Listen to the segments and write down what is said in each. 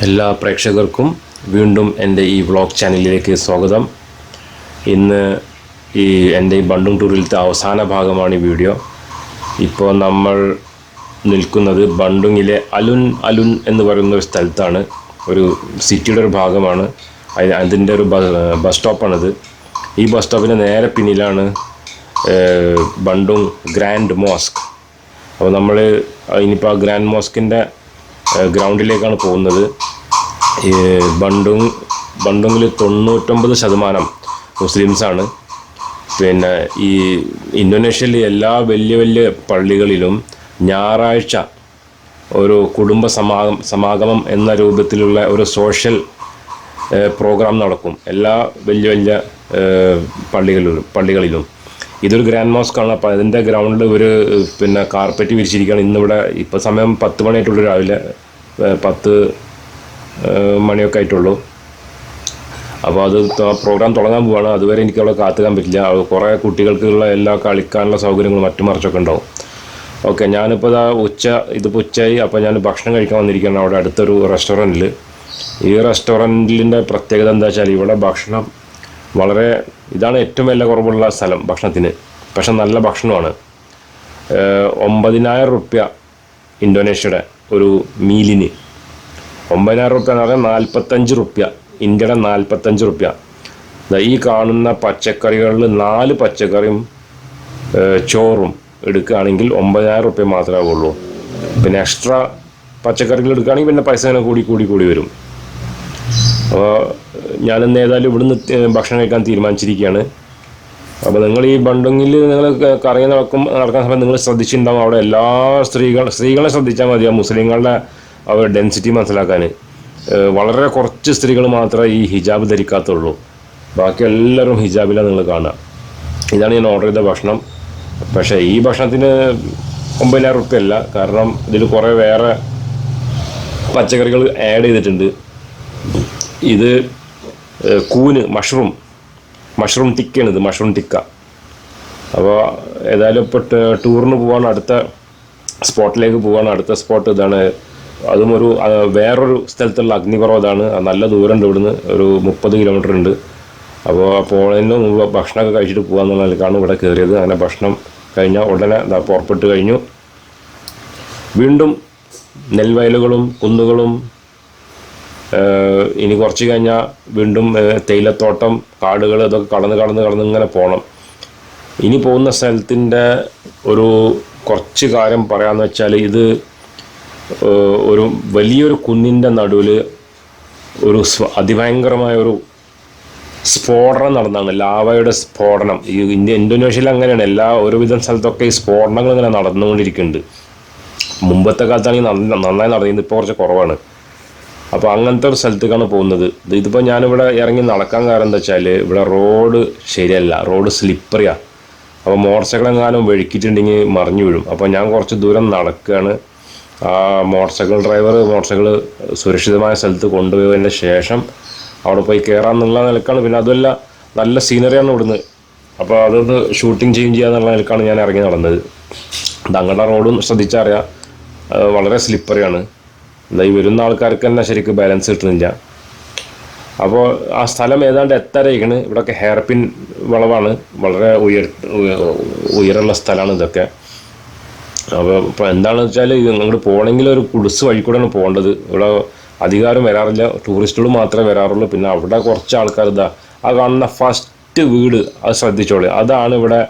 എല്ലാ പ്രേക്ഷകർക്കും വീണ്ടും എന്റെ ഈ വ്ളോഗ് ചാനലിലേക്ക് സ്വാഗതം. ഇന്ന് ഈ എന്റെ ഈ ബണ്ടും ടൂറിലത്തെ അവസാന ഭാഗമാണ് ഈ വീഡിയോ. ഇപ്പോൾ നമ്മൾ നിൽക്കുന്നത് ബണ്ടുങ്ങിലെ അലുൻ അലുൻ എന്ന് പറയുന്ന ഒരു സ്ഥലത്താണ്. ഒരു സിറ്റിയുടെ ഒരു ഭാഗമാണ്. അതി- അതിന്റെ ഒരു ബസ് സ്റ്റോപ്പാണിത്. ഈ ബസ് സ്റ്റോപ്പിന്റെ നേരെ പിന്നിലാണ് ബണ്ടുങ് ഗ്രാൻഡ് മോസ്ക്. അപ്പോൾ നമ്മൾ ഇനിയിപ്പോൾ ആ ഗ്രാൻഡ് മോസ്കിന്റെ ഗ്രൗണ്ടിലേക്കാണ് പോകുന്നത്. ബണ്ടുങ് ബണ്ടുങ്ങിൽ തൊണ്ണൂറ്റൊമ്പത് ശതമാനം മുസ്ലിംസാണ്. പിന്നെ ഈ ഇന്തോനേഷ്യയിലെ എല്ലാ വലിയ വലിയ പള്ളികളിലും ഞായറാഴ്ച ഒരു കുടുംബ സമാഗം സമാഗമം എന്ന രൂപത്തിലുള്ള ഒരു സോഷ്യൽ പ്രോഗ്രാം നടക്കും എല്ലാ വലിയ വലിയ പള്ളികളിലും പള്ളികളിലും. ഇതൊരു ഗ്രാൻഡ് മോസ്ക് ആണ്. അപ്പോൾ അതിന്റെ ഗ്രൗണ്ടിൽ ഒരു പിന്നെ കാർപ്പറ്റ് വിരിച്ചിരിക്കുകയാണ്. ഇന്നിവിടെ ഇപ്പോൾ സമയം പത്ത് മണിയായിട്ടുള്ളൂ രാവിലെ. പത്ത് മണിയൊക്കെ ആയിട്ടുള്ളൂ. അപ്പോൾ അത് പ്രോഗ്രാം തുടങ്ങാൻ പോവാണ്. അതുവരെ എനിക്ക് അവിടെ കാത്തുക്കാൻ പറ്റില്ല. കുറേ കുട്ടികൾക്കുള്ള എല്ലാ കളിക്കാനുള്ള സൗകര്യങ്ങളും മറ്റു മറിച്ചൊക്കെ ഉണ്ടാവും. ഓക്കെ ഞാനിപ്പോൾ ഇതാ ഉച്ച ഇതിപ്പോൾ ഉച്ചയായി. അപ്പോൾ ഞാൻ ഭക്ഷണം കഴിക്കാൻ വന്നിരിക്കുകയാണ് അവിടെ അടുത്തൊരു റെസ്റ്റോറന്റിൽ ഈ റെസ്റ്റോറന്റിന്റെ പ്രത്യേകത എന്താ വെച്ചാൽ ഇവിടെ ഭക്ഷണം വളരെ ഇതാണ് ഏറ്റവും വില കുറവുള്ള സ്ഥലം ഭക്ഷണത്തിന്. പക്ഷെ നല്ല ഭക്ഷണമാണ്. ഒമ്പതിനായിരം റുപ്യ ഇന്തോനേഷ്യയുടെ ഒരു മീലിന്. ഒമ്പതിനായിരം റുപ്യ എന്ന് പറഞ്ഞാൽ നാൽപ്പത്തഞ്ച് റുപ്യ. ഇന്ത്യയുടെ നാൽപ്പത്തഞ്ച് റുപ്യ. ഈ കാണുന്ന പച്ചക്കറികളിൽ നാല് പച്ചക്കറിയും ചോറും എടുക്കുകയാണെങ്കിൽ ഒമ്പതിനായിരം റുപ്യ മാത്രമേ ഉള്ളൂ പിന്നെ എക്സ്ട്രാ പച്ചക്കറികൾ എടുക്കുകയാണെങ്കിൽ പിന്നെ പൈസ ഇങ്ങനെ കൂടി കൂടി കൂടി വരും. അപ്പോൾ ഞാനിന്ന് ഏതായാലും ഇവിടുന്ന് ഭക്ഷണം കഴിക്കാൻ തീരുമാനിച്ചിരിക്കുകയാണ്. അപ്പോൾ നിങ്ങൾ ഈ ബണ്ടുങ്ങിൽ നിങ്ങൾ കറങ്ങി നടക്കും നടക്കാൻ സമയത്ത് നിങ്ങൾ ശ്രദ്ധിച്ചിട്ടുണ്ടാവും. അവിടെ എല്ലാ സ്ത്രീകൾ സ്ത്രീകളെ ശ്രദ്ധിച്ചാൽ മതി ആ മുസ്ലിങ്ങളുടെ അവർ ഡെൻസിറ്റി മനസ്സിലാക്കാൻ. വളരെ കുറച്ച് സ്ത്രീകൾ മാത്രമേ ഈ ഹിജാബ് ധരിക്കാത്തുള്ളൂ. ബാക്കി എല്ലാവരും ഹിജാബിലാണ് നിങ്ങൾ കാണുക. ഇതാണ് ഞാൻ ഓർഡർ ചെയ്ത ഭക്ഷണം. പക്ഷേ ഈ ഭക്ഷണത്തിന് ഒമ്പതിനായിരം റുപ്യ അല്ല കാരണം ഇതിൽ കുറേ വേറെ പച്ചക്കറികൾ ആഡ് ചെയ്തിട്ടുണ്ട്. ഇത് കൂന് മഷ്റൂം മഷ്റൂം ടിക്കയാണിത് മഷ്റൂം ടിക്ക അപ്പോൾ ഏതായാലും ഇപ്പോൾ ടൂറിന് പോകാൻ അടുത്ത സ്പോട്ടിലേക്ക് പോകാൻ അടുത്ത സ്പോട്ട് ഇതാണ്. അതും ഒരു വേറൊരു സ്ഥലത്തുള്ള അഗ്നിപർവതമാണ് നല്ല ദൂരമുണ്ട് ഇവിടുന്ന്. ഒരു മുപ്പത് കിലോമീറ്റർ ഉണ്ട്. അപ്പോൾ പോണതിന് മുമ്പ് ഭക്ഷണമൊക്കെ കഴിച്ചിട്ട് പോകാമെന്നുള്ള നിലക്കാണ് ഇവിടെ കയറിയത് അങ്ങനെ ഭക്ഷണം കഴിഞ്ഞാൽ ഉടനെ പുറപ്പെട്ട് കഴിഞ്ഞു. വീണ്ടും നെൽവയലുകളും കുന്നുകളും ഇനി കുറച്ച് കഴിഞ്ഞാൽ വീണ്ടും തേയിലത്തോട്ടം കാടുകൾ ഇതൊക്കെ കടന്ന് കടന്ന് കടന്ന് ഇങ്ങനെ പോകണം ഇനി പോകുന്ന സ്ഥലത്തിന്റെ ഒരു കുറച്ച് കാര്യം പറയാമെന്ന് വെച്ചാൽ ഇത് ഒരു വലിയൊരു കുന്നിന്റെ നടുവിൽ ഒരു അതിഭയങ്കരമായ ഒരു സ്ഫോടനം നടന്നാണ്. ലാവയുടെ സ്ഫോടനം. ഈ ഇന്ത്യ ഇന്തോനേഷ്യയിൽ അങ്ങനെയാണ്. എല്ലാ ഒരുവിധം സ്ഥലത്തൊക്കെ ഈ സ്ഫോടനങ്ങൾ ഇങ്ങനെ നടന്നുകൊണ്ടിരിക്കുന്നുണ്ട്. മുമ്പത്തെ കാലത്താണെങ്കിൽ നന്നായി നടന്നിരുന്നത് ഇപ്പോൾ കുറച്ച് കുറവാണ്. അപ്പോൾ അങ്ങനത്തെ ഒരു സ്ഥലത്തേക്കാണ് പോകുന്നത്. ഇത് ഇതിപ്പോൾ ഞാനിവിടെ ഇറങ്ങി നടക്കാൻ കാരണം എന്താ വെച്ചാൽ ഇവിടെ റോഡ് ശരിയല്ല. റോഡ് സ്ലിപ്പറിയാണ് അപ്പോൾ മോട്ടോർ സൈക്കിൾ എങ്ങാനും വഴുക്കിയിട്ടുണ്ടെങ്കിൽ മറിഞ്ഞു വീഴും. അപ്പോൾ ഞാൻ കുറച്ച് ദൂരം നടക്കുകയാണ്. ആ motorcycle driver motorcycle സുരക്ഷിതമായ സ്ഥലത്ത് കൊണ്ടുപോയതിന്റെ ശേഷം അവിടെ പോയി കയറാമെന്നുള്ള നിലക്കാണ്. പിന്നെ അതുമല്ല നല്ല സീനറിയാണ് ഇവിടുന്ന്. അപ്പോൾ അതൊന്ന് ഷൂട്ടിംഗ് ചെയ്യും ചെയ്യാന്നുള്ള നിലക്കാണ് ഞാൻ ഇറങ്ങി നടന്നത്. അങ്ങനെ റോഡും ശ്രദ്ധിച്ചറിയാം വളരെ സ്ലിപ്പറിയാണ് എന്താ ഈ വരുന്ന ആൾക്കാർക്ക് തന്നെ ശരിക്കും ബാലൻസ് കിട്ടുന്നില്ല. അപ്പോൾ ആ സ്ഥലം ഏതാണ്ട് എത്തരയിക്കണ് ഇവിടെയൊക്കെ ഹെയർപിൻ വളവാണ്. വളരെ ഉയർ ഉയരുള്ള സ്ഥലമാണ് ഇതൊക്കെ. അപ്പോൾ ഇപ്പോൾ എന്താണെന്ന് വെച്ചാൽ ഇത് അങ്ങോട്ട് പോകണമെങ്കിൽ ഒരു കുടിസ് വഴി കൂടെയാണ് പോകേണ്ടത്. ഇവിടെ അധികാരം വരാറില്ല. ടൂറിസ്റ്റുകൾ മാത്രമേ വരാറുള്ളൂ. പിന്നെ അവിടെ കുറച്ച് ആൾക്കാർ ഇതാ ആ കാണുന്ന ഫസ്റ്റ് വീട് അത് ശ്രദ്ധിച്ചോളൂ. അതാണ് ഇവിടെ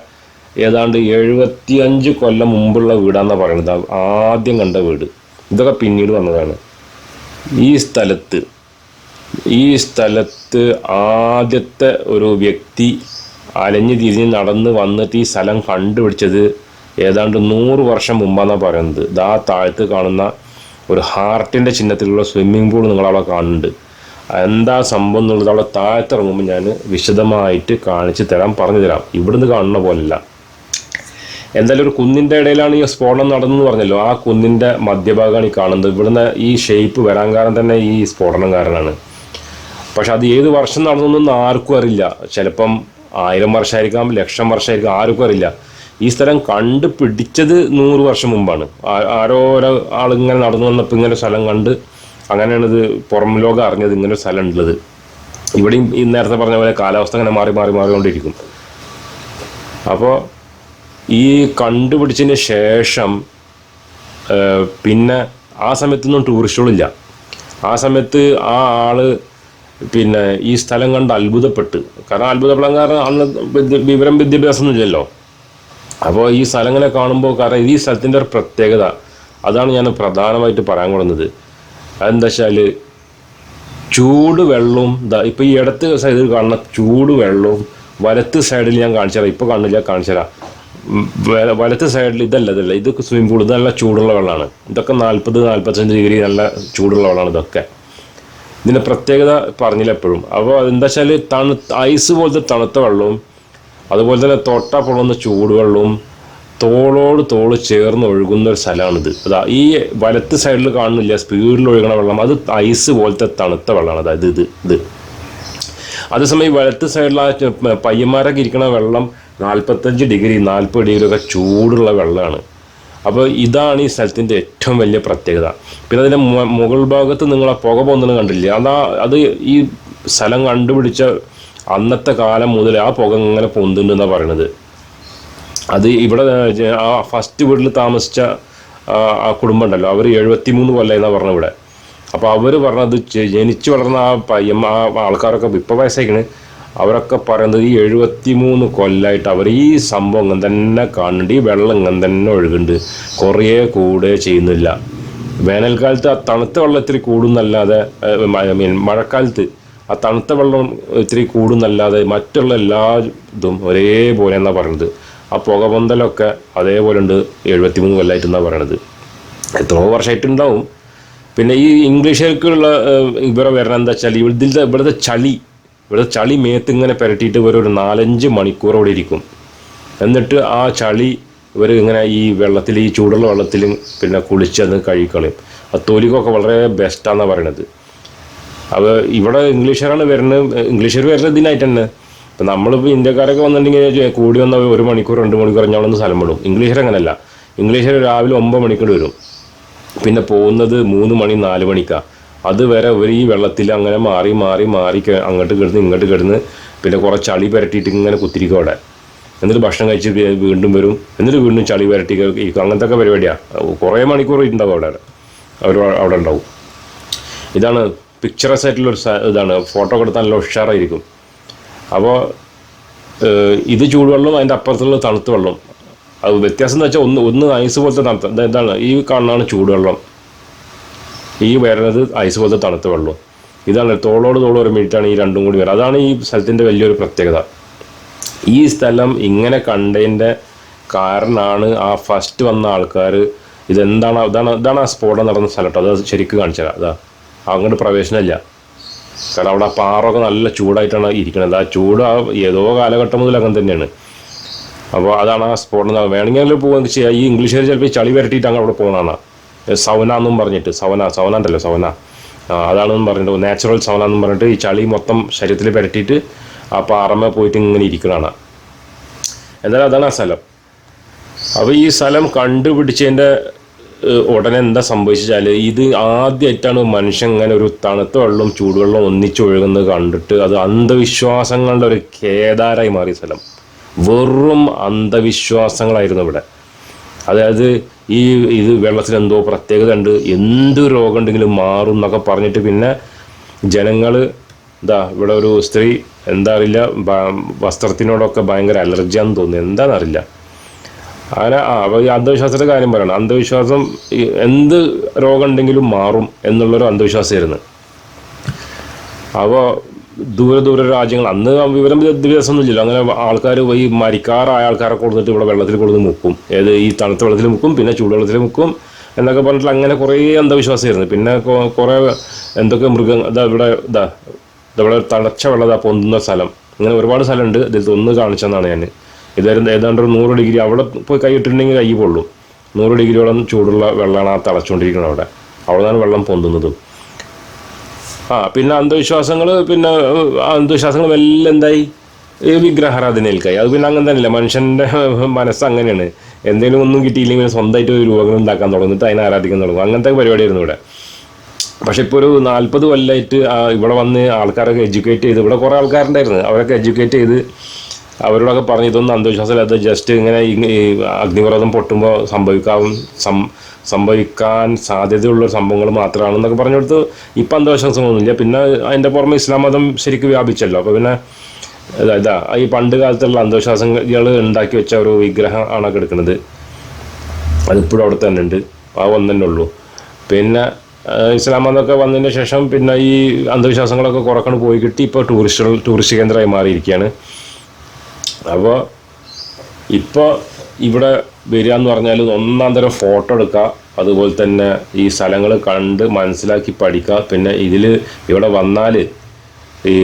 ഏതാണ്ട് എഴുപത്തിയഞ്ച് കൊല്ലം മുമ്പുള്ള വീടാണെന്നാണ് പറയുന്നത്. ആദ്യം കണ്ട വീട്. ഇതൊക്കെ പിന്നീട് വന്നതാണ്. ഈ സ്ഥലത്ത് ഈ സ്ഥലത്ത് ആദ്യത്തെ ഒരു വ്യക്തി അലഞ്ഞു തിരിഞ്ഞ് നടന്ന് വന്നിട്ട് ഈ സ്ഥലം കണ്ടുപിടിച്ചത് ഏതാണ്ട് നൂറ് വർഷം മുമ്പാന്നാണ് പറയുന്നത്. ഇതാ താഴത്ത് കാണുന്ന ഒരു ഹാർട്ടിന്റെ ചിഹ്നത്തിലുള്ള സ്വിമ്മിംഗ് പൂൾ നിങ്ങൾ നിങ്ങളവിടെ കാണുന്നുണ്ട്. എന്താ സംഭവം എന്നുള്ളത് അവിടെ താഴത്തിറങ്ങുമ്പോൾ ഞാൻ വിശദമായിട്ട് കാണിച്ചു തരാം പറഞ്ഞു തരാം ഇവിടുന്ന് കാണുന്ന പോലല്ല. എന്തായാലും ഒരു കുന്നിന്റെ ഇടയിലാണ് ഈ സ്ഫോടനം നടന്നെന്ന് പറഞ്ഞല്ലോ. ആ കുന്നിന്റെ മധ്യഭാഗമാണ് ഈ കാണുന്നത്. ഇവിടുന്ന് ഈ ഷേപ്പ് വരാൻ കാരണം തന്നെ ഈ സ്ഫോടനം കാരണമാണ്. പക്ഷെ അത് ഏത് വർഷം നടന്നൊന്നും ആർക്കും അറിയില്ല. ചിലപ്പം ആയിരം വർഷമായിരിക്കാം ലക്ഷം വർഷമായിരിക്കാം ആർക്കും അറിയില്ല. ഈ സ്ഥലം കണ്ടുപിടിച്ചത് നൂറ് വർഷം മുമ്പാണ്. ആരോ ഓരോ ആളിങ്ങനെ നടന്നു വന്നപ്പോൾ ഇങ്ങനെ സ്ഥലം കണ്ട് അങ്ങനെയാണ് ഇത് പുറം ലോകം അറിഞ്ഞത് ഇങ്ങനെ ഒരു സ്ഥലം ഉള്ളത്. ഇവിടെയും ഈ നേരത്തെ പറഞ്ഞ പോലെ കാലാവസ്ഥ അങ്ങനെ മാറി മാറി മാറിക്കൊണ്ടിരിക്കും. അപ്പോൾ ഈ കണ്ടുപിടിച്ചതിന് ശേഷം പിന്നെ ആ സമയത്തൊന്നും ടൂറിസ്റ്റുകളില്ല. ആ സമയത്ത് ആ ആൾ പിന്നെ ഈ സ്ഥലം കണ്ട് അത്ഭുതപ്പെട്ട്. കാരണം അത്ഭുതപ്പെടാൻ കാരണം അന്ന് വിവരം വിദ്യാഭ്യാസം ഒന്നും ഇല്ലല്ലോ അപ്പോൾ ഈ സ്ഥലങ്ങളെ കാണുമ്പോൾ കാരണം ഈ സ്ഥലത്തിന്റെ ഒരു പ്രത്യേകത അതാണ് ഞാൻ പ്രധാനമായിട്ട് പറയാൻ കൊടുക്കുന്നത് അതെന്താ വെച്ചാൽ ചൂട് വെള്ളവും ഇപ്പോൾ ഈ ഇടത്ത് സൈഡിൽ കാണുന്ന ചൂട് വെള്ളവും വലത്ത് സൈഡിൽ ഞാൻ കാണിച്ചു തരാം. ഇപ്പോൾ കാണില്ല കാണിച്ചു തരാം. വലത്ത് സൈഡിൽ ഇതല്ല ഇതല്ല. ഇതൊക്കെ സ്വിമ്മിംഗ് പൂൾ ഇത് നല്ല ചൂടുള്ള വെള്ളമാണ് ഇതൊക്കെ നാൽപ്പത് നാൽപ്പത്തഞ്ച് ഡിഗ്രി നല്ല ചൂടുള്ള വെള്ളമാണ് ഇതൊക്കെ. ഇതിന്റെ പ്രത്യേകത പറഞ്ഞില്ല എപ്പോഴും. അപ്പോൾ എന്താ വെച്ചാൽ തണു ഐസ് പോലത്തെ തണുത്ത വെള്ളവും അതുപോലെ തന്നെ തൊട്ട പൊള്ളുന്ന ചൂടുവെള്ളവും തോളോട് തോൾ ചേർന്ന് ഒഴുകുന്ന ഒരു സ്ഥലമാണിത്. അതാ ഈ വലത്ത് സൈഡിൽ കാണുന്നില്ല സ്പീഡിൽ ഒഴുകുന്ന വെള്ളം. അത് ഐസ് പോലത്തെ തണുത്ത വെള്ളമാണ് അതായത് ഇത് ഇത്. അതേസമയം വലത്ത് സൈഡിൽ ആ പയ്യന്മാരൊക്കെ ഇരിക്കുന്ന വെള്ളം നാൽപ്പത്തഞ്ച് ഡിഗ്രി നാൽപ്പത് ഡിഗ്രി ഒക്കെ ചൂടുള്ള വെള്ളമാണ്. അപ്പോൾ ഇതാണ് ഈ സ്ഥലത്തിന്റെ ഏറ്റവും വലിയ പ്രത്യേകത. പിന്നെ അതിന്റെ മുകൾ ഭാഗത്ത് നിങ്ങൾ ആ പുക പോകുന്നത് കണ്ടില്ലേ? അതാ അത് ഈ സ്ഥലം കണ്ടുപിടിച്ച അന്നത്തെ കാലം മുതൽ ആ പുക ഇങ്ങനെ പൊന്തുണ്ടെന്നാണ് പറയണത്. അത് ഇവിടെ ആ ഫസ്റ്റ് വീട്ടിൽ താമസിച്ച ആ കുടുംബം ഉണ്ടല്ലോ. അവർ എഴുപത്തി മൂന്ന് കൊല്ലം പറഞ്ഞത് ഇവിടെ. അപ്പോൾ അവർ പറഞ്ഞത് ജനിച്ചു വളർന്ന ആ പയ്യമ്മ ആ ആൾക്കാരൊക്കെ ഇപ്പോൾ വയസ്സായിക്കണ്. അവരൊക്കെ പറയുന്നത് ഈ എഴുപത്തി മൂന്ന് കൊല്ലമായിട്ട് അവർ ഈ സംഭവം തന്നെ കാണുന്നുണ്ട്. ഈ വെള്ളം തന്നെ ഒഴുകുന്നുണ്ട്. കുറേ കൂടുകയോ ചെയ്യുന്നില്ല. വേനൽക്കാലത്ത് ആ തണുത്ത വെള്ളം ഇത്തിരി കൂടുന്നല്ലാതെ മീൻ മഴക്കാലത്ത് ആ തണുത്ത വെള്ളം ഇത്തിരി കൂടുന്നല്ലാതെ മറ്റുള്ള എല്ലാ ഇതും ഒരേപോലെ എന്നാണ് പറയുന്നത് ആ പുകപൊന്തലൊക്കെ അതേപോലെ ഉണ്ട്. എഴുപത്തി മൂന്ന് കൊല്ലമായിട്ട് എന്നാണ് പറയണത്. എത്രയോ വർഷമായിട്ടുണ്ടാവും പിന്നെ ഈ ഇംഗ്ലീഷുകാർക്കുള്ള ഇവരെ വരണം എന്താ വെച്ചാൽ ഇവിടുത്തെ ഇവിടുത്തെ ചളി ഇവിടുത്തെ ചളി മേത്ത് ഇങ്ങനെ പുരട്ടിയിട്ട് ഇവർ ഒരു നാലഞ്ച് മണിക്കൂർ അവിടെ ഇരിക്കും. എന്നിട്ട് ആ ചളി ഇവർ ഇങ്ങനെ ഈ വെള്ളത്തിൽ ഈ ചൂടുള്ള വെള്ളത്തിലും പിന്നെ കുളിച്ച് അത് കഴുകിക്കളയും. ആ തോലിക്കൊക്കെ വളരെ ബെസ്റ്റാണെന്നാണ് പറയണത്. അപ്പോൾ ഇവിടെ ഇംഗ്ലീഷുകാരാണ് വരുന്നത്. ഇംഗ്ലീഷുകാർ വരുന്നത് ഇതിനായിട്ട് തന്നെ. ഇപ്പം നമ്മളിപ്പോൾ ഇന്ത്യക്കാരൊക്കെ വന്നിട്ടുണ്ടെങ്കിൽ കൂടി വന്ന ഒരു മണിക്കൂർ രണ്ട് മണിക്കൂർ ഞങ്ങളൊന്ന് സ്ഥലം വിടും. ഇംഗ്ലീഷുകാർ അങ്ങനെയല്ല. ഇംഗ്ലീഷുകാർ രാവിലെ ഒമ്പത് മണിക്കൂർ വരും. പിന്നെ പോകുന്നത് മൂന്ന് മണി നാല് മണിക്കാണ് അതുവരെ ഒരു ഈ വെള്ളത്തിൽ അങ്ങനെ മാറി മാറി മാറി അങ്ങോട്ട് കിടന്ന് ഇങ്ങോട്ട് കിടന്ന് പിന്നെ കുറച്ച് ചളി പുരട്ടിയിട്ട് ഇങ്ങനെ കുത്തിരിക്കും അവിടെ. എന്നിട്ട് ഭക്ഷണം കഴിച്ച് വീണ്ടും വരും. എന്നിട്ട് വീണ്ടും ചളി പുരട്ടി അങ്ങനത്തെ ഒക്കെ പരിപാടിയാണ് കുറേ മണിക്കൂർ ഉണ്ടാവും അവിടെ. അവർ അവിടെ ഉണ്ടാവും. ഇതാണ് പിക്ചറസ് ആയിട്ടുള്ളൊരു ഇതാണ്. ഫോട്ടോ കൊടുത്താൽ നല്ല ഉഷാറായിരിക്കും. അപ്പോൾ ഇത് ചൂടുവെള്ളം അതിന്റെ അപ്പുറത്തുള്ള തണുത്ത വെള്ളം. അത് വ്യത്യാസം എന്ന് വെച്ചാൽ ഒന്ന് ഒന്ന് ഐസ് പോലത്തെ തണുത്ത ഇതാണ് ഈ കാണുന്നതാണ് ചൂടുവെള്ളം. ഈ വരുന്നത് ഐസ് പോലത്തെ തണുത്ത വെള്ളം. ഇതാണ് തോളോട് തോളം ഒരു മിനിറ്റാണ് ഈ രണ്ടും കൂടി വരുന്നത്. അതാണ് ഈ സ്ഥലത്തിന്റെ വലിയൊരു പ്രത്യേകത. ഈ സ്ഥലം ഇങ്ങനെ കണ്ടതിന്റെ കാരണമാണ് ആ ഫസ്റ്റ് വന്ന ആൾക്കാർ ഇതെന്താണ് ഇതാണ് ഇതാണ് ആ സ്ഫോടനം നടന്ന സ്ഥലം കേട്ടോ അത് ശരിക്കും കാണിച്ചു തരാം. അതാ അങ്ങോട്ട് പ്രവേശനമില്ല. കാരണം അവിടെ ആ പാറൊക്കെ നല്ല ചൂടായിട്ടാണ് ഇരിക്കുന്നത്. ആ ചൂട് ആ ഏതോ കാലഘട്ടം മുതൽ അങ്ങനെ തന്നെയാണ്. അപ്പോൾ അതാണ് ആ സ്ഫോടനം. വേണമെങ്കിൽ പോകാൻ ചെയ്യാം. ഈ ഇംഗ്ലീഷുകാർ ചിലപ്പോൾ ചളി വരട്ടിയിട്ട് അങ്ങ് അവിടെ പോകുന്നതാണ് സവന എന്നും പറഞ്ഞിട്ട് സവന സവന ഉണ്ടല്ലോ സവന. അതാണെന്ന് പറഞ്ഞിട്ട് നാച്ചുറൽ സവന എന്നും പറഞ്ഞിട്ട് ഈ ചളി മൊത്തം ശരീരത്തിൽ പരട്ടിയിട്ട് ആ പാറമ പോയിട്ട് ഇങ്ങനെ ഇരിക്കണതാണ്. എന്നാലും അതാണ് ആ സ്ഥലം. അപ്പോൾ ഈ സ്ഥലം കണ്ടുപിടിച്ചതിന്റെ ഉടനെ എന്താ സംഭവിച്ചാൽ ഇത് ആദ്യമായിട്ടാണ് മനുഷ്യൻ ഇങ്ങനെ ഒരു തണുത്ത വെള്ളവും ചൂടുവെള്ളവും ഒന്നിച്ചൊഴുകുന്നത് കണ്ടിട്ട് അത് അന്ധവിശ്വാസങ്ങളുടെ ഒരു കേദാരായി മാറിയ സ്ഥലം. വെറും അന്ധവിശ്വാസങ്ങളായിരുന്നു ഇവിടെ. അതായത് ഈ ഇത് വെള്ളത്തിൽ എന്തോ പ്രത്യേകത ഉണ്ട്. എന്ത് രോഗം ഉണ്ടെങ്കിലും മാറും എന്നൊക്കെ പറഞ്ഞിട്ട് പിന്നെ ജനങ്ങൾ എന്താ ഇവിടെ ഒരു സ്ത്രീ എന്താ അറിയില്ല വസ്ത്രത്തിനോടൊക്കെ ഭയങ്കര അലർജിയാന്ന് തോന്നുന്നു. എന്താണെന്നറിയില്ല അങ്ങനെ ആ അപ്പോൾ ഈ അന്ധവിശ്വാസത്തിന്റെ കാര്യം പറയണം. അന്ധവിശ്വാസം എന്ത് രോഗം ഉണ്ടെങ്കിലും മാറും എന്നുള്ളൊരു അന്ധവിശ്വാസമായിരുന്നു. അപ്പോൾ ദൂരെ ദൂരെ രാജ്യങ്ങൾ അന്ന് വിവരം വിദ്യാഭ്യാസമൊന്നുമില്ലല്ലോ അങ്ങനെ ആൾക്കാർ ഈ മരിക്കാറായ ആൾക്കാരെ കൊടുത്തിട്ട് ഇവിടെ വെള്ളത്തിൽ കൊടുത്ത് മുക്കും. ഏത് ഈ തണുത്ത വെള്ളത്തിൽ മുക്കും പിന്നെ ചൂടുവെള്ളത്തിൽ മുക്കും എന്നൊക്കെ പറഞ്ഞിട്ട് അങ്ങനെ കുറേ അന്ധവിശ്വാസമായിരുന്നു പിന്നെ കുറേ എന്തൊക്കെ മൃഗങ്ങൾ ഇതാ ഇവിടെ ഇതാ ഇവിടെ തളച്ച വെള്ളം ഇതാ പൊന്തുന്ന സ്ഥലം. അങ്ങനെ ഒരുപാട് സ്ഥലമുണ്ട്. ഇതിൽ ഒന്ന് കാണിച്ചെന്നാണ് ഞാൻ ഇതായിരുന്നു ഏതാണ്ട് ഒരു നൂറ് ഡിഗ്രി. അവിടെ പോയി കൈ ഇട്ടിട്ടുണ്ടെങ്കിൽ കൈ പൊള്ളും. നൂറ് ഡിഗ്രിയോളം ചൂടുള്ള വെള്ളമാണ് ആ തളച്ചുകൊണ്ടിരിക്കുന്നത് അവിടെ. അവിടെ നിന്നാണ് വെള്ളം പൊന്തുന്നതും. ആ പിന്നെ അന്ധവിശ്വാസങ്ങൾ പിന്നെ അന്ധവിശ്വാസങ്ങൾ എല്ലാം എന്തായി? വിഗ്രഹാരാധനയിൽക്കായി. അത് പിന്നെ അങ്ങനെ തന്നെയല്ല? മനുഷ്യന്റെ മനസ്സ് അങ്ങനെയാണ്. എന്തെങ്കിലും ഒന്നും കിട്ടിയില്ലെങ്കിൽ സ്വന്തമായിട്ട് ഒരു രൂപങ്ങൾ ഉണ്ടാക്കാൻ തുടങ്ങിയിട്ട് അതിനെ ആരാധിക്കാൻ തുടങ്ങും. അങ്ങനത്തെ പരിപാടിയായിരുന്നു ഇവിടെ. പക്ഷെ ഇപ്പോൾ ഒരു നാൽപ്പത് കൊല്ലമായിട്ട് ഇവിടെ വന്ന് ആൾക്കാരൊക്കെ എഡ്യൂക്കേറ്റ് ചെയ്ത് ഇവിടെ കുറേ ആൾക്കാരുണ്ടായിരുന്നു. അവരൊക്കെ എഡ്യൂക്കേറ്റ് ചെയ്ത് അവരോടൊക്കെ പറഞ്ഞു ഇതൊന്നും അന്ധവിശ്വാസമില്ലാത്ത ജസ്റ്റ് ഇങ്ങനെ അഗ്നിപർവതം പൊട്ടുമ്പോൾ സംഭവിക്കാവും സം സംഭവിക്കാൻ സാധ്യതയുള്ള സംഭവങ്ങൾ മാത്രമാണെന്നൊക്കെ പറഞ്ഞു പറഞ്ഞെടുത്ത് ഇപ്പം അന്ധവിശ്വാസങ്ങളൊന്നുമില്ല പിന്നെ അതിന്റെ പുറമെ ഇസ്ലാം മതം ശരിക്കും വ്യാപിച്ചല്ലോ. അപ്പോൾ പിന്നെ ഇതാ ഈ പണ്ട് കാലത്തുള്ള അന്ധവിശ്വാസങ്ങൾ ഉണ്ടാക്കി വെച്ച ഒരു വിഗ്രഹം ആണ് എടുക്കുന്നത്. അതിപ്പോഴും അവിടെ തന്നെ ഉണ്ട്. ആ ഒന്നെ ഉള്ളൂ. പിന്നെ ഇസ്ലാം മതമൊക്കെ വന്നതിന് ശേഷം പിന്നെ ഈ അന്ധവിശ്വാസങ്ങളൊക്കെ കുറക്കണ് പോയി കിട്ടി. ഇപ്പോൾ ടൂറിസ്റ്റുകൾ ടൂറിസ്റ്റ് കേന്ദ്രമായി മാറിയിരിക്കുകയാണ്. അപ്പോൾ ഇപ്പോൾ ഇവിടെ വരിക എന്ന് പറഞ്ഞാൽ ഒന്നാം തരം ഫോട്ടോ എടുക്കുക. അതുപോലെ തന്നെ ഈ സ്ഥലങ്ങൾ കണ്ട് മനസ്സിലാക്കി പഠിക്കുക. പിന്നെ ഇതിൽ ഇവിടെ വന്നാൽ ഈ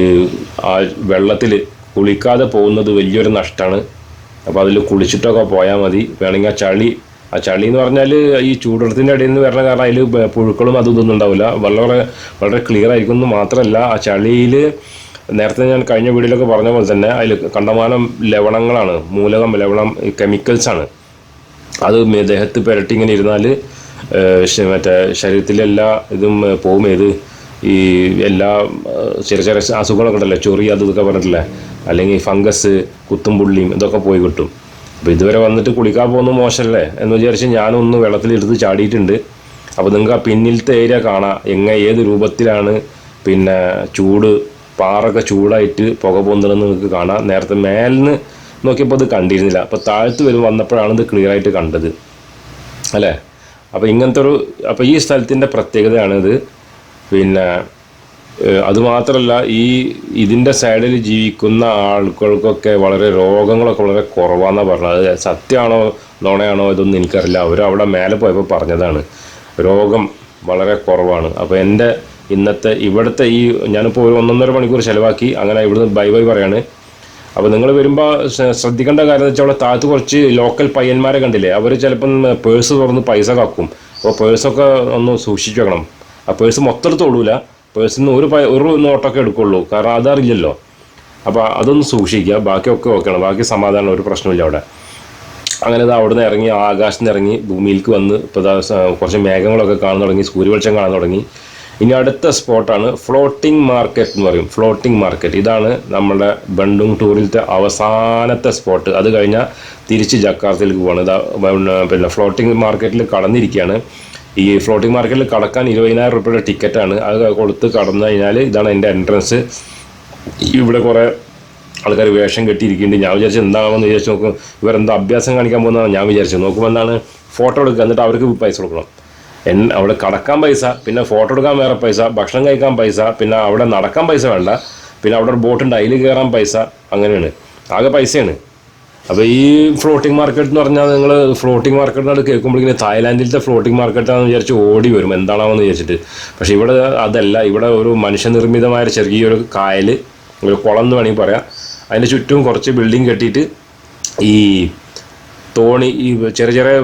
ആ വെള്ളത്തിൽ കുളിക്കാതെ പോകുന്നത് വലിയൊരു നഷ്ടമാണ്. അപ്പോൾ അതിൽ കുളിച്ചിട്ടൊക്കെ പോയാൽ മതി. വേണമെങ്കിൽ ആ ചളി ആ ചളി എന്ന് പറഞ്ഞാൽ ഈ ചൂടുവെള്ളത്തിന്റെ ഇടയിൽ നിന്ന് വരണ കാരണം അതിൽ പുഴുക്കളും അതും ഇതൊന്നും ഉണ്ടാവില്ല. വളരെ വളരെ ക്ലിയർ ആയിരിക്കും എന്ന് മാത്രമല്ല ആ ചളിയിൽ നേരത്തെ ഞാൻ കഴിഞ്ഞ വീഡിയോയിലൊക്കെ പറഞ്ഞ പോലെ തന്നെ അതിൽ കണ്ടമാനം ലവണങ്ങളാണ്. മൂലകം ലവണം കെമിക്കൽസാണ് അത് ദേഹത്ത് പുരട്ടി ഇങ്ങനെ ഇരുന്നാൽ മറ്റേ ശരീരത്തിലെ എല്ലാ ഇതും പോവും ഏത് ഈ എല്ലാ ചെറിയ ചെറിയ അസുഖങ്ങളൊക്കെ ഉണ്ടല്ലോ. ചൊറി അത് ഇതൊക്കെ പറഞ്ഞിട്ടില്ലേ? അല്ലെങ്കിൽ ഫംഗസ് കുത്തും പുള്ളിയും ഇതൊക്കെ പോയി കിട്ടും. അപ്പോൾ ഇതുവരെ വന്നിട്ട് കുളിക്കാൻ പോകുന്നത് മോശമല്ലേ എന്ന് വിചാരിച്ച് ഞാനൊന്ന് വെള്ളത്തിലെടുത്ത് ചാടിയിട്ടുണ്ട്. അപ്പോൾ നിങ്ങൾക്ക് ആ പിന്നിലത്തെ ഏരിയ കാണാം. എങ്ങനെ ഏത് രൂപത്തിലാണ് പിന്നെ ചൂട് പാറൊക്കെ ചൂടായിട്ട് പുക പൊന്തണമെന്ന് നിങ്ങൾക്ക് കാണാം. നേരത്തെ മേലിന്ന് നോക്കിയപ്പോൾ അത് കണ്ടിരുന്നില്ല. അപ്പോൾ താഴത്ത് വരും വന്നപ്പോഴാണ് ഇത് ക്ലിയർ ആയിട്ട് കണ്ടത്. അല്ലേ? അപ്പോൾ ഇങ്ങനത്തെ ഒരു അപ്പോൾ ഈ സ്ഥലത്തിന്റെ പ്രത്യേകതയാണിത്. പിന്നെ അതുമാത്രമല്ല ഈ ഇതിന്റെ സൈഡിൽ ജീവിക്കുന്ന ആളുകൾക്കൊക്കെ വളരെ രോഗങ്ങളൊക്കെ വളരെ കുറവാണെന്നാണ് പറഞ്ഞത്. അത് സത്യമാണോ നോണയാണോ ഇതൊന്നും എനിക്കറിയില്ല. അവർ അവിടെ മേലെ പോയപ്പോൾ പറഞ്ഞതാണ്. രോഗം വളരെ കുറവാണ്. അപ്പോൾ എന്റെ ഇന്നത്തെ ഇവിടുത്തെ ഈ ഞാനിപ്പോൾ ഒരു ഒന്നൊന്നര മണിക്കൂർ ചിലവാക്കി അങ്ങനെ ഇവിടുന്ന് ബൈ ബൈ പറയാണ്. അപ്പോൾ നിങ്ങൾ വരുമ്പോൾ ശ്രദ്ധിക്കേണ്ട കാര്യം എന്ന് വെച്ചാൽ അവിടെ താഴത്ത് കുറച്ച് ലോക്കൽ പയ്യന്മാരെ കണ്ടില്ലേ? അവർ ചിലപ്പം പേഴ്സ് തുറന്ന് പൈസ കാക്കും. അപ്പോൾ പേഴ്സൊക്കെ ഒന്ന് സൂക്ഷിച്ചു വെക്കണം. ആ പേഴ്സ് മൊത്തം തൊടൂല. പേഴ്സിൽ നിന്ന് ഒരു ഒരു നോട്ടൊക്കെ എടുക്കുള്ളൂ. കാരണം അതറിയില്ലല്ലോ. അപ്പോൾ അതൊന്ന് സൂക്ഷിക്കുക. ബാക്കിയൊക്കെ ഓക്കെയാണ് ബാക്കി സമാധാനം ഒരു പ്രശ്നമില്ല അവിടെ. അങ്ങനെ ഇത് നിന്ന് ഇറങ്ങി ആകാശത്ത് നിന്ന് ഇറങ്ങി ഭൂമിയിലേക്ക് വന്ന് ഇപ്പോൾ കുറച്ച് മേഘങ്ങളൊക്കെ കാണാൻ തുടങ്ങി. സൂര്യവെളിച്ചം കാണാൻ തുടങ്ങി. ഇനി അടുത്ത സ്പോട്ടാണ് ഫ്ലോട്ടിംഗ് മാർക്കറ്റ് എന്ന് പറയും. ഫ്ലോട്ടിംഗ് മാർക്കറ്റ് ഇതാണ് നമ്മുടെ ബണ്ടുങ് ടൂറിലത്തെ അവസാനത്തെ സ്പോട്ട് അത് കഴിഞ്ഞാൽ തിരിച്ച് ജക്കാർത്തയിലേക്ക് പോകണം ഇതാ പിന്നെ- ഫ്ലോട്ടിംഗ് മാർക്കറ്റിൽ കടന്നിരിക്കുകയാണ് ഈ ഫ്ലോട്ടിംഗ് മാർക്കറ്റിൽ കടക്കാൻ ഇരുപതിനായിരം റുപ്യയുടെ ടിക്കറ്റാണ് അത് കൊടുത്ത് കടന്നു കഴിഞ്ഞാൽ ഇതാണ് എന്റെ എൻട്രൻസ് ഇവിടെ കുറേ ആൾക്കാർ വേഷം കെട്ടിയിരിക്കുന്നുണ്ട്. ഞാൻ വിചാരിച്ചു എന്താണെന്ന് വിചാരിച്ചു നോക്കും. ഇവരെന്താ അഭ്യാസം കാണിക്കാൻ പോകുന്നതാണ് ഞാൻ വിചാരിച്ചു. നോക്കുമ്പോൾ എന്താണ്? ഫോട്ടോ എടുക്കുക. എന്നിട്ട് അവർക്ക് പൈസ കൊടുക്കണം. അവിടെ കടക്കാൻ പൈസ പിന്നെ ഫോട്ടോ എടുക്കാൻ വേറെ പൈസ ഭക്ഷണം കഴിക്കാൻ പൈസ പിന്നെ അവിടെ നടക്കാൻ പൈസ വേണ്ട പിന്നെ അവിടെ ഒരു ബോട്ടുണ്ട് അതിൽ കയറാൻ പൈസ അങ്ങനെയാണ്. ആകെ പൈസയാണ്. അപ്പോൾ ഈ ഫ്ലോട്ടിംഗ് മാർക്കറ്റ് എന്ന് പറഞ്ഞാൽ നിങ്ങൾ ഫ്ലോട്ടിംഗ് മാർക്കറ്റിനോട് കേൾക്കുമ്പോഴേക്കും തായ്ലാൻഡിലത്തെ ഫ്ലോട്ടിംഗ് മാർക്കറ്റാണെന്ന് വിചാരിച്ച് ഓടി വരും. എന്താണാവെന്ന് വിചാരിച്ചിട്ട്. പക്ഷേ ഇവിടെ അതല്ല ഇവിടെ ഒരു മനുഷ്യനിർമ്മിതമായ ചെറിയൊരു കായൽ ഒരു കുളം എന്ന് വേണമെങ്കിൽ പറയാം. അതിന്റെ ചുറ്റും കുറച്ച് ബിൽഡിംഗ് കെട്ടിയിട്ട് ഈ തോണി ഈ ചെറിയ ചെറിയ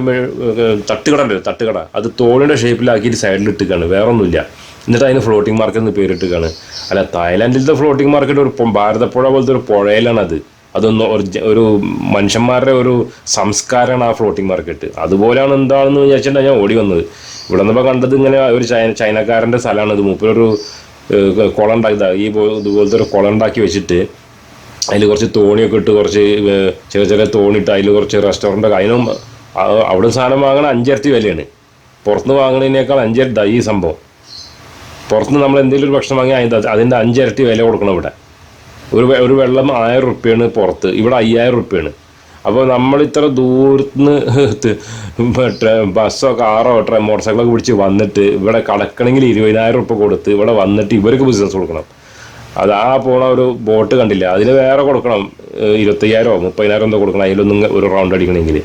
തട്ടുകട തട്ടുകട. അത് തോണിയുടെ ഷേപ്പിലാക്കിയിട്ട് സൈഡിൽ ഇട്ടുകയാണ് വേറെ ഒന്നുമില്ല എന്നിട്ട് അതിന് ഫ്ലോട്ടിംഗ് മാർക്കറ്റ് എന്ന് പേരിട്ടുകയാണ് അല്ല തായ്ലാൻഡിലത്തെ ഫ്ലോട്ടിംഗ് മാർക്കറ്റ് ഒരു ഭാരതപ്പുഴ പോലത്തെ ഒരു പുഴയിലാണ് അത് അതൊന്ന് ഒരു മനുഷ്യന്മാരുടെ ഒരു സംസ്കാരമാണ് ആ ഫ്ലോട്ടിംഗ് മാർക്കറ്റ് അതുപോലെയാണ് എന്താണെന്ന് വിചാരിച്ചിട്ടാണ് ഞാൻ ഓടി വന്നത്. ഇവിടെ നിന്നപ്പോൾ കണ്ടത് ഇങ്ങനെ ഒരു ചൈന ചൈനക്കാരന്റെ സ്ഥലമാണ്. ഇത് മൂപ്പരൊരു കുളം ഉണ്ടാക്കി ഈ ഇതുപോലത്തെ ഒരു കുളം ഉണ്ടാക്കി വെച്ചിട്ട് അതിൽ കുറച്ച് തോണിയൊക്കെ ഇട്ട് കുറച്ച് ചെറിയ ചെറിയ തോണി ഇട്ട് അതിൽ കുറച്ച് റെസ്റ്റോറന്റ് അതിനും അവിടെ സാധനം വാങ്ങണ അഞ്ചരത്തി വിലയാണ്. പുറത്തുനിന്ന് വാങ്ങണതിനേക്കാൾ അഞ്ചരത്തി ഈ സംഭവം. പുറത്തുനിന്ന് നമ്മൾ എന്തെങ്കിലും ഒരു ഭക്ഷണം വാങ്ങി അതിന്റെ അതിന്റെ അഞ്ചിരട്ടി വില കൊടുക്കണം ഇവിടെ. ഒരു ഒരു വെള്ളം ആയിരം റുപ്യാണ് പുറത്ത്. ഇവിടെ അയ്യായിരം റുപ്യാണ്. അപ്പോൾ നമ്മൾ ഇത്ര ദൂരത്തുനിന്ന് ബസ്സോ കാറോ മോട്ടോർ സൈക്കിളൊക്കെ പിടിച്ച് വന്നിട്ട് ഇവിടെ കടക്കണമെങ്കിൽ ഇരുപതിനായിരം റുപ്യ കൊടുത്ത് ഇവിടെ വന്നിട്ട് ഇവർക്ക് ബിസിനസ് കൊടുക്കണം. അത് ആ പോണ ഒരു ബോട്ട് കണ്ടില്ല. അതിന് വേറെ കൊടുക്കണം. ഇരുപത്തയ്യായിരോ മുപ്പതിനായിരം എന്തോ കൊടുക്കണം. അതിലൊന്നും ഒരു റൗണ്ട് അടിക്കണമെങ്കിൽ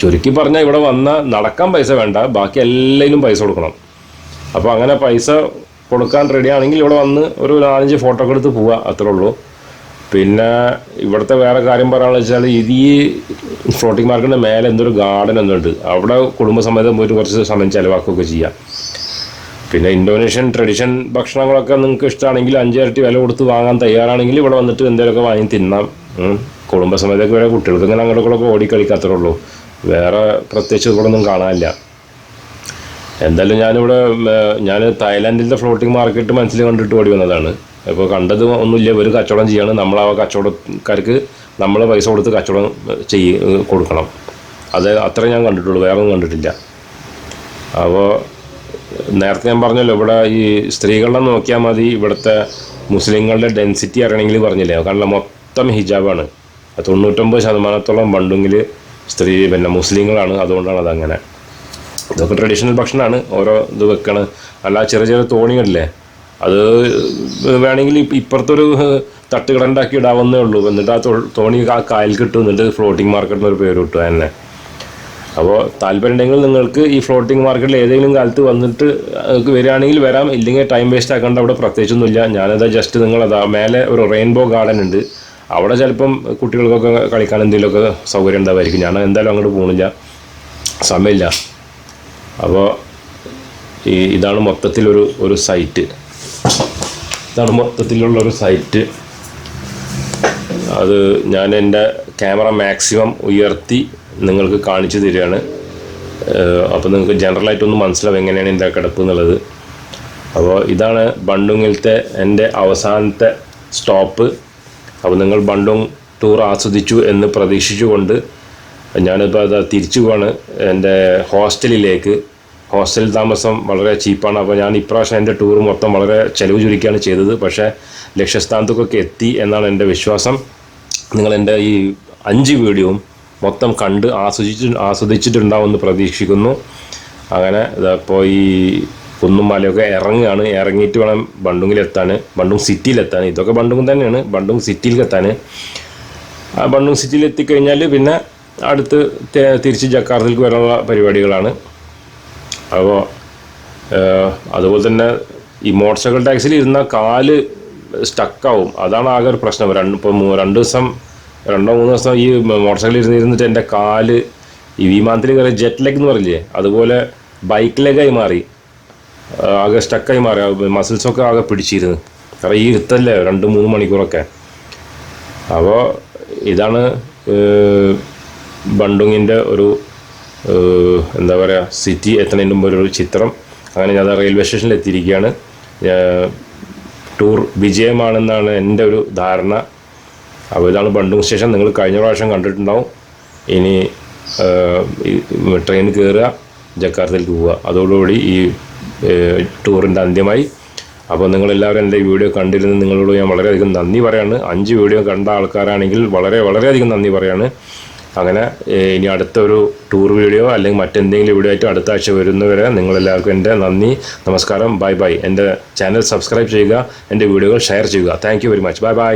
ചുരുക്കി പറഞ്ഞാൽ ഇവിടെ വന്ന നടക്കാൻ പൈസ വേണ്ട. ബാക്കി എല്ലാത്തിനും പൈസ കൊടുക്കണം. അപ്പോൾ അങ്ങനെ പൈസ കൊടുക്കാൻ റെഡി ആണെങ്കിൽ ഇവിടെ വന്ന് ഒരു നാലഞ്ച് ഫോട്ടോ ഒക്കെ എടുത്ത് പോവുക അത്രേ ഉള്ളൂ. പിന്നെ ഇവിടുത്തെ വേറെ കാര്യം പറയാനുള്ള വെച്ചാൽ ഇത് ഈ ഫ്ലോട്ടിംഗ് മാർക്കറ്റിന്റെ മേലെ എന്തൊരു ഗാർഡൻ ഒന്നുണ്ട് അവിടെ കുടുംബസമേതം പോയിട്ട് കുറച്ച് സമയം ചിലവാക്കുകയൊക്കെ ചെയ്യാം. പിന്നെ ഇന്തോനേഷ്യൻ ട്രഡീഷൻ ഭക്ഷണങ്ങളൊക്കെ നിങ്ങൾക്ക് ഇഷ്ടമാണെങ്കിൽ അഞ്ചിരട്ടി വില കൊടുത്ത് വാങ്ങാൻ തയ്യാറാണെങ്കിൽ ഇവിടെ വന്നിട്ട് എന്തെങ്കിലുമൊക്കെ വാങ്ങി തിന്നാം. കുടുംബസമേതൊക്കെ വരെ കുട്ടികൾക്ക് ഇങ്ങനെ അങ്ങോട്ടൊക്കെ ഓടിക്കളിക്കാത്തേ ഉള്ളൂ. വേറെ പ്രത്യേകിച്ച് ഇവിടെ ഒന്നും കാണാനില്ല. എന്തായാലും ഞാനിവിടെ ഞാൻ തായ്ലാൻഡിലത്തെ ഫ്ലോട്ടിംഗ് മാർക്കറ്റ് മനസ്സിൽ കണ്ടിട്ട് ഓടി വന്നതാണ്. അപ്പോൾ കണ്ടത് ഒന്നുമില്ല ഒരു കച്ചവടം ചെയ്യാണ്. നമ്മൾ ആ കച്ചവടക്കാർക്ക് നമ്മൾ പൈസ കൊടുത്ത് കച്ചവടം ചെയ്യ കൊടുക്കണം. അത് അത്ര ഞാൻ കണ്ടിട്ടുള്ളൂ വേറെ ഒന്നും കണ്ടിട്ടില്ല. അപ്പോൾ നേരത്തെ ഞാൻ പറഞ്ഞല്ലോ ഇവിടെ ഈ സ്ത്രീകളെ നോക്കിയാൽ മതി ഇവിടുത്തെ മുസ്ലിങ്ങളുടെ ഡെൻസിറ്റി അറിയണമെങ്കിൽ പറഞ്ഞില്ലേ? കാരണം മൊത്തം ഹിജാബാണ്. തൊണ്ണൂറ്റൊമ്പത് ശതമാനത്തോളം പണ്ടുങ്കിൽ സ്ത്രീ പിന്നെ മുസ്ലിങ്ങളാണ്. അതുകൊണ്ടാണ് അതങ്ങനെ. ഇതൊക്കെ ട്രഡീഷണൽ ഭക്ഷണമാണ്. ഓരോ ഇത് വെക്കണ. അല്ല ചെറിയ ചെറിയ തോണികളില്ലേ? അത് വേണമെങ്കിൽ ഇപ്പ- ഇപ്പുറത്തൊരു തട്ടുകടണ്ടാക്കി ഇടാവുന്നേ ഉള്ളൂ. എന്നിട്ട് ആ തോണി ആ കായൽ കിട്ടും. എന്നിട്ട് ഫ്ലോട്ടിംഗ് മാർക്കറ്റ് എന്നൊരു പേര് കിട്ടുക തന്നെ അപ്പോൾ താല്പര്യം ഉണ്ടെങ്കിൽ നിങ്ങൾക്ക് ഈ ഫ്ലോട്ടിംഗ് മാർക്കറ്റിൽ ഏതെങ്കിലും കാലത്ത് വന്നിട്ട് നിങ്ങൾക്ക് വരികയാണെങ്കിൽ വരാം. ഇല്ലെങ്കിൽ ടൈം വേസ്റ്റ് ആക്കേണ്ട. അവിടെ പ്രത്യേകിച്ചൊന്നുമില്ല. ഞാനതാ ജസ്റ്റ് നിങ്ങളതാ മേലെ ഒരു റെയിൻബോ ഗാർഡൻ ഉണ്ട്. അവിടെ ചിലപ്പം കുട്ടികൾക്കൊക്കെ കളിക്കാൻ എന്തെങ്കിലുമൊക്കെ സൗകര്യം ഉണ്ടാവുമായിരിക്കും. ഞാൻ എന്തായാലും അങ്ങോട്ട് പോകണില്ല സമയമില്ല. അപ്പോൾ ഈ ഇതാണ് മൊത്തത്തിലൊരു ഒരു സൈറ്റ് ഇതാണ് മൊത്തത്തിലുള്ള ഒരു സൈറ്റ് അത് ഞാൻ എന്റെ ക്യാമറ മാക്സിമം ഉയർത്തി നിങ്ങൾക്ക് കാണിച്ചു തരികയാണ്. അപ്പോൾ നിങ്ങൾക്ക് ജനറലായിട്ടൊന്ന് മനസ്സിലാവും എങ്ങനെയാണ് ഇതിന്റെ കിടപ്പ് എന്നുള്ളത്. അപ്പോൾ ഇതാണ് ബണ്ടുങ്ങിലത്തെ എന്റെ അവസാനത്തെ സ്റ്റോപ്പ്. അപ്പോൾ നിങ്ങൾ ബണ്ടുങ് ടൂർ ആസ്വദിച്ചു എന്ന് പ്രതീക്ഷിച്ചുകൊണ്ട് ഞാനിപ്പോൾ അത് തിരിച്ചു പോവാണ് എന്റെ ഹോസ്റ്റലിലേക്ക്. ഹോസ്റ്റൽ താമസം വളരെ ചീപ്പാണ്. അപ്പോൾ ഞാൻ ഇപ്രാവശ്യം എന്റെ ടൂർ മൊത്തം വളരെ ചിലവ് ചുരുക്കിയാണ് ചെയ്തത്. പക്ഷേ ലക്ഷ്യസ്ഥാനത്തേക്കൊക്കെ എത്തി എന്നാണ് എന്റെ വിശ്വാസം. നിങ്ങൾ എന്റെ ഈ അഞ്ച് വീഡിയോയും മൊത്തം കണ്ട് ആസ്വദിച്ച് ആസ്വദിച്ചിട്ടുണ്ടാവുമെന്ന് പ്രതീക്ഷിക്കുന്നു. അങ്ങനെ ഇപ്പോൾ ഈ കുന്നും മലയൊക്കെ ഇറങ്ങുകയാണ്. ഇറങ്ങിയിട്ട് വേണം ബണ്ടുങ്ങിലെത്താൻ ബണ്ടുങ് സിറ്റിയിലെത്താൻ ഇതൊക്കെ ബണ്ടുങ് തന്നെയാണ്. ബണ്ടുങ് സിറ്റിയിലെത്താൻ ആ ബണ്ടുങ് സിറ്റിയിൽ എത്തിക്കഴിഞ്ഞാൽ പിന്നെ അടുത്ത് തിരിച്ച് ജക്കാർത്തിലേക്ക് വരാനുള്ള പരിപാടികളാണ്. അപ്പോൾ അതുപോലെ തന്നെ ഈ മോട്ടോർ സൈക്കിൾ ടാക്സിയിൽ ഇരുന്ന കാൽ സ്റ്റക്കാവും അതാണ് ആകെ ഒരു പ്രശ്നം. രണ്ട് ഇപ്പോൾ രണ്ട് ദിവസം രണ്ടോ മൂന്നോ ദിവസം ഈ മോട്ടോർ സൈക്കിളിൽ ഇരുന്ന് ഇരുന്നിട്ട് എന്റെ കാൽ ഈ വിമാനത്തിൽ കയറി ജെറ്റ് ലെഗ് എന്ന് പറഞ്ഞില്ലേ? അതുപോലെ ബൈക്ക് ലെഗായി മാറി. ആകെ സ്റ്റക്കായി മാറി. മസിൽസൊക്കെ ആകെ പിടിച്ചിരുന്നു. കാരണം ഈ ഇരുത്തല്ലേ? രണ്ട് മൂന്ന് മണിക്കൂറൊക്കെ. അപ്പോൾ ഇതാണ് ബണ്ടുങ്ങിന്റെ ഒരു എന്താ പറയുക സിറ്റി എത്തുന്നതിന് മുമ്പ് ഒരു ചിത്രം. അങ്ങനെ ഞാൻ റെയിൽവേ സ്റ്റേഷനിൽ എത്തിയിരിക്കുകയാണ്. ടൂർ വിജയമാണെന്നാണ് എന്റെ ഒരു ധാരണ. അപ്പോൾ ഇതാണ് ബണ്ടും സ്റ്റേഷൻ. നിങ്ങൾ കഴിഞ്ഞ പ്രാവശ്യം കണ്ടിട്ടുണ്ടാവും. ഇനി ട്രെയിൻ കയറുക ജക്കാർത്തയിലേക്ക് പോവുക. അതോടുകൂടി ഈ ടൂറിന്റെ അന്ത്യമായി. അപ്പോൾ നിങ്ങളെല്ലാവരും എന്റെ വീഡിയോ കണ്ടിരുന്ന് നിങ്ങളോട് ഞാൻ വളരെയധികം നന്ദി പറയാണ്. അഞ്ച് വീഡിയോ കണ്ട ആൾക്കാരാണെങ്കിൽ വളരെ വളരെയധികം നന്ദി പറയാണ്. അങ്ങനെ ഇനി അടുത്തൊരു ടൂർ വീഡിയോ അല്ലെങ്കിൽ മറ്റെന്തെങ്കിലും വീഡിയോ ആയിട്ട് അടുത്ത ആഴ്ച വരുന്നവരെ നിങ്ങളെല്ലാവർക്കും എന്റെ നന്ദി നമസ്കാരം ബൈ ബൈ. എന്റെ ചാനൽ സബ്സ്ക്രൈബ് ചെയ്യുക എന്റെ വീഡിയോകൾ ഷെയർ ചെയ്യുക. Thank very much. Bye bye.